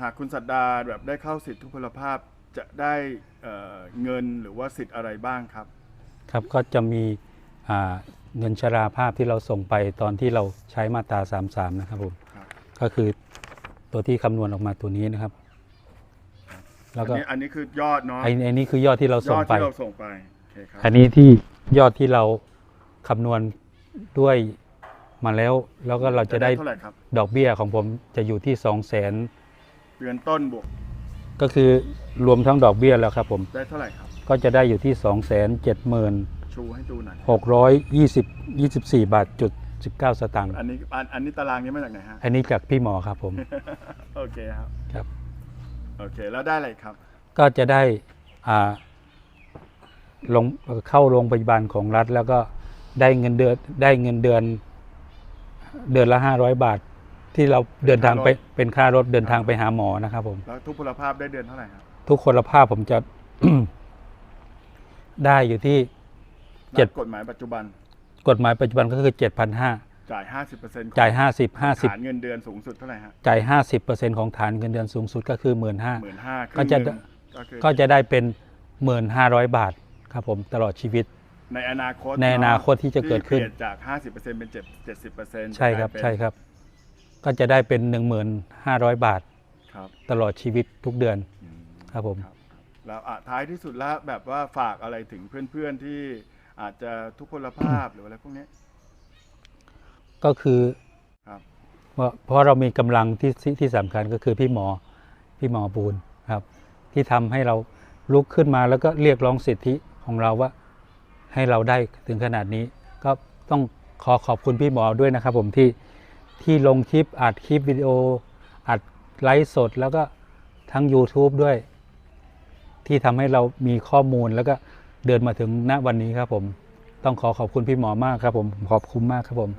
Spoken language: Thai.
หากคุณสัตดาแบบได้เข้าสิทธิทุพพลภาพจะได้เอ่อเงินหรือว่าสิทธิ์อะไรบ้างครับ ครับก็จะมีอ่าเงินชราภาพที่เราส่งไปตอนที่เราใช้มาตรา 33 นะครับผมครับ ก็คือตัวที่คำนวณออกมาตัวนี้นะครับ แล้วอันก็นี้อันนี้คือยอดเนาะไอ้ไอ้นี่คือยอดที่เรายส่งอดไป ที่เราส่งไปโอเคครับอันนี้ที่ยอดที่เราคำนวณด้วยมาแล้ว แล้วก็เราจะได้เท่าไหร่ครับดอกเบี้ยของผมจะอยู่ที่ 2 0 0 0 0น เดือนต้นบวกก็คือรวมทั้งดอกเบี้ยแล้วครับผม ได้เท่าไหร่ครับ ก็จะได้อยู่ที่ 2 7 6ชูให้ดูหน่อย2 24 บาทจุด19 สตางค์อันนี้อันอันนี้ตารางนี้มาจากไหนฮะ อันนี้จากพี่หมอครับผม โอเคครับ ครับ โอเค แล้วได้อะไรครับ ก็จะได้อ่าลงเข้าโรงพยาบาลของรัฐ แล้วก็ได้เงินเดือนได้เงินเดือน เดือนละห้าร้อยบาท ที่เราเดินทางไปค่ารถเป็นค่ารถเดินทางไปหาหมอนะครับผม แล้วทุพพลภาพได้เดือนเท่าไหร่ครับทุกคนละภาพผมจะ ได้อยู่ที่ เจ็ดกฎหมายปัจจุบันกฎหมายปัจจุบันก็คือเจ็ดพันห้าจ่าย 50%จ่ายห้าสิบห้าสิบฐานเงินเดือนสูงสุดเท่าไหร่ฮะจ่ายห้าสิบเปอร์เซ็นของฐานเงินเดือนสูงสุดก็คือ หมื่นห้าหมื่นห้าก็จะ ก็คือก็จะได้เป็นหมื่นห้าร้อยบาทครับผมตลอดชีวิต ในอนาคตในอนาคตที่จะเกิดขึ้นปลี่ยจาก 50%เป็น 7 70%ใช่ครับกลายเป็นใช่ครับ ก็จะได้เป็น 1,500 บาท ครับตลอดชีวิตทุกเดือนอืมครับผม ครับแล้วอะท้ายที่สุดแล้วแบบว่าฝากอะไรถึงเพื่อนๆที่อาจจะทุพพลภาพหรืออะไรพวกเนี้ยก็คือครับ ว่าเพราะเรามีกำลังที่ที่ที่สำคัญก็คือพี่หมอพี่หมอบูลครับ ที่ทำให้เราลุกขึ้นมาแล้วก็เรียกร้องสิทธิของเราว่าให้เราได้ถึงขนาดนี้ ก็ต้องขอขอบคุณพี่หมอด้วยนะครับผมที่ ที่ลงคลิปอัดคลิปวิดีโอ อัดไลฟ์สด แล้วก็ทั้ง YouTube ด้วย ที่ทำให้เรามีข้อมูลแล้วก็เดินมาถึงณวันนี้ครับผม ต้องขอขอบคุณพี่หมอมากครับผม ขอบคุณมากครับผม